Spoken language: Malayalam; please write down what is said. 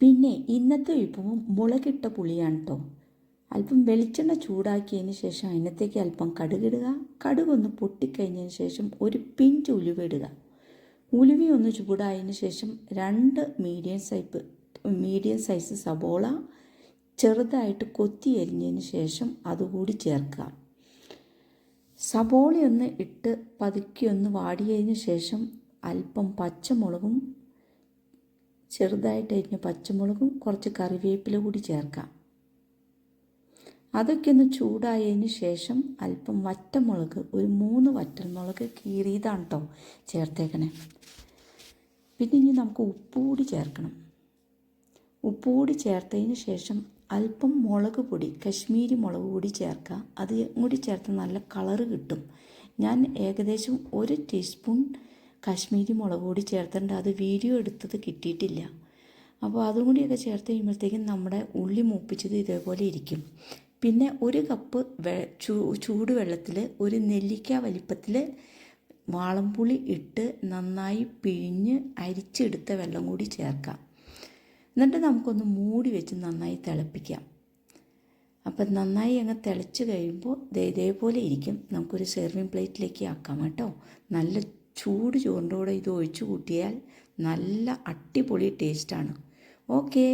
പിന്നെ ഇന്നത്തെ വിഭവം മുളകിട്ട പുളിയാണ് കേട്ടോ അല്പം വെളിച്ചെണ്ണ ചൂടാക്കിയതിന് ശേഷം അതിനകത്തേക്ക് അല്പം കടുകിടുക. കടുകൊന്ന് പൊട്ടിക്കഴിഞ്ഞതിന് ശേഷം ഒരു പിഞ്ച് ഉലുവ ഇടുക. ഉലുവ ഒന്ന് ചൂടായതിന് ശേഷം രണ്ട് മീഡിയം സൈപ്പ് മീഡിയം സൈസ് സബോള ചെറുതായിട്ട് കൊത്തി എരിഞ്ഞതിന് ശേഷം അതുകൂടി ചേർക്കുക. സബോളയൊന്ന് ഇട്ട് പതുക്കി ഒന്ന് വാടിയതിന് ശേഷം അല്പം പച്ചമുളകും ചെറുതായിട്ട് അരിഞ്ഞ പച്ചമുളകും കുറച്ച് കറിവേപ്പില കൂടി ചേർക്കാം. അതൊക്കെ ഒന്ന് ചൂടായതിന് ശേഷം അല്പം വറ്റമുളക് ഒരു മൂന്ന് വറ്റൽമുളക് കീറിയതാണ് കേട്ടോ ചേർത്തേക്കണേ. പിന്നെ ഇനി നമുക്ക് ഉപ്പ് കൂടി ചേർക്കണം. ഉപ്പ് കൂടി ചേർത്തതിന് ശേഷം അല്പം മുളക് പൊടി കശ്മീരി മുളക് പൊടി ചേർക്കുക. അത് കൂടി ചേർത്ത് നല്ല കളറ് കിട്ടും. ഞാൻ ഏകദേശം ഒരു ടീസ്പൂൺ കാശ്മീരി മുളക് പൊടി ചേർത്തിട്ടുണ്ട്. അത് വീഡിയോ എടുത്തത് കിട്ടിയിട്ടില്ല. അപ്പോൾ അതും കൂടിയൊക്കെ ചേർത്ത് കഴിയുമ്പോഴത്തേക്കും നമ്മുടെ ഉള്ളി മൂപ്പിച്ചത് ഇതേപോലെ ഇരിക്കും. പിന്നെ ഒരു കപ്പ് വെ ചൂ ചൂട് വെള്ളത്തിൽ ഒരു നെല്ലിക്ക വലിപ്പത്തിൽ വാളംപുളി ഇട്ട് നന്നായി പിഴിഞ്ഞ് അരിച്ചെടുത്ത വെള്ളം കൂടി ചേർക്കാം. എന്നിട്ട് നമുക്കൊന്ന് മൂടി വെച്ച് നന്നായി തിളപ്പിക്കാം. അപ്പം നന്നായി അങ്ങ് തിളച്ച് കഴിയുമ്പോൾ ഇതേപോലെ ഇരിക്കും. നമുക്കൊരു സെർവിങ് പ്ലേറ്റിലേക്ക് ആക്കാം കേട്ടോ. നല്ല ചൂട് ചോറിന്റെ കൂടെ ഇത് ഒഴിച്ചു കൂട്ടിയാൽ നല്ല അടിപൊളി ടേസ്റ്റാണ് ഓക്കേ